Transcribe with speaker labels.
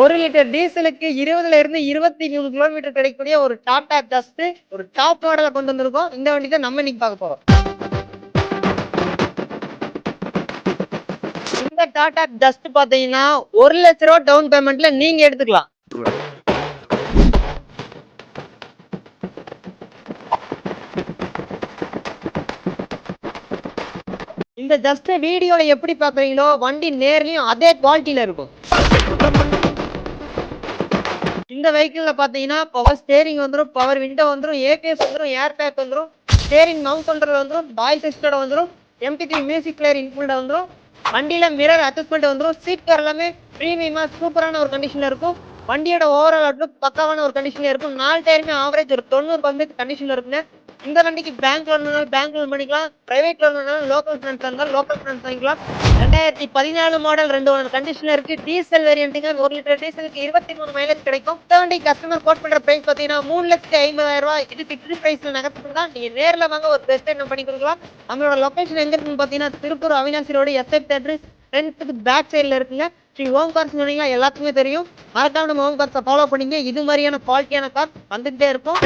Speaker 1: ஒரு லிட்டர் டீசலுக்கு இருபதுல இருந்து இருபத்தி மூணு கிலோமீட்டர் கிடைக்கக்கூடிய ஒரு டாடா டஸ்ட் ஒரு டாப் மாடலை கொண்டு வந்திருக்கோம். இந்த வண்டி தான் நம்ம இன்னைக்கு பார்க்க போறோம். இந்த டாடா டஸ்ட் பாத்தீங்கன்னா ஒரு லட்ச ரூபா டவுன் பேமெண்ட்ல நீங்க எடுத்துக்கலாம். இந்த ஜஸ்ட் வீடியோல எப்படி பாக்குறீங்களோ வண்டி நேர்லயும் அதே குவாலிட்டியில இருக்கும். இந்த வெஹிக்கிள்ல பாத்தீங்கன்னா பவர் ஸ்டேரிங் வந்துடும் பவர் விண்டோ வந்துடும் ஏபிஎஸ் வந்துடும் ஏர் பேக் வந்துடும் ஸ்டேரிங் மவுண்ட் கண்ட்ரோல் வந்துடும் பாய் சிஸ்டோட வந்துடும் எம்பி மியூசிக் பிளேயர் இன்க்ளூட் வந்துடும் வண்டியில மிரர் அட்ஜஸ்ட்மெண்ட் வந்துடும் சீட் கார் எல்லாமே ப்ரீமியமா சூப்பரான ஒரு கண்டிஷன்ல இருக்கும். வண்டியோட ஓவரால் அவுட்லுக் பக்காவான ஒரு கண்டிஷன்ல இருக்கும். நாலு டயருமே ஆவரேஜ் ஒரு தொண்ணூறு பர்சன்டேஜ் கண்டிஷன்ல இருக்குங்க. இந்த வண்டிக்கு பேங்க் லோன் பேங்க் லோன் பண்ணிக்கலாம். பிரைவேட் லோன் லோக்கல் ஃபினான்ஸ் இருந்தாலும் லோக்கல் ஃபினான்ஸ் வாங்கிக்கலாம். ரெண்டாயிரத்தி பதினாலு மாடல் ரெண்டு ஒன்று கண்டிஷனில் இருக்கு. டீசல் வேரியன்ட்டுங்க ஒரு லிட்டர் டீசலுக்கு இருபத்தி மூணு மைலேஜ் கிடைக்கும். இந்த வண்டி கஸ்டமர் கோட் பண்ற பிரைஸ் பாத்தீங்கன்னா மூணு லட்சத்தி ஐம்பதாயிரம் ரூபாய். இது ஃபிக்ஸ்டு பிரைஸ்ல நகர்த்து தான் நீங்க நேரில் வாங்க. ஒரு பெஸ்ட் என்ன பண்ணி கொடுக்கலாம். நம்மளோட லொக்கேஷன் எங்க இருக்குன்னு பாத்தீங்கன்னா Tiruppur Avinashi road SF theatre ரெண்டுக்கு பேக் சைடில் இருக்குங்க. ஸ்ரீ ஓம் கார்ஸ் சொன்னீங்களா? எல்லாத்துக்குமே தெரியும். மறக்காம நம்ம ஓம் கார்ஸை ஃபாலோ பண்ணிங்க. இது மாதிரியான குவாலிட்டியான கார் வந்துகிட்டே இருக்கும்.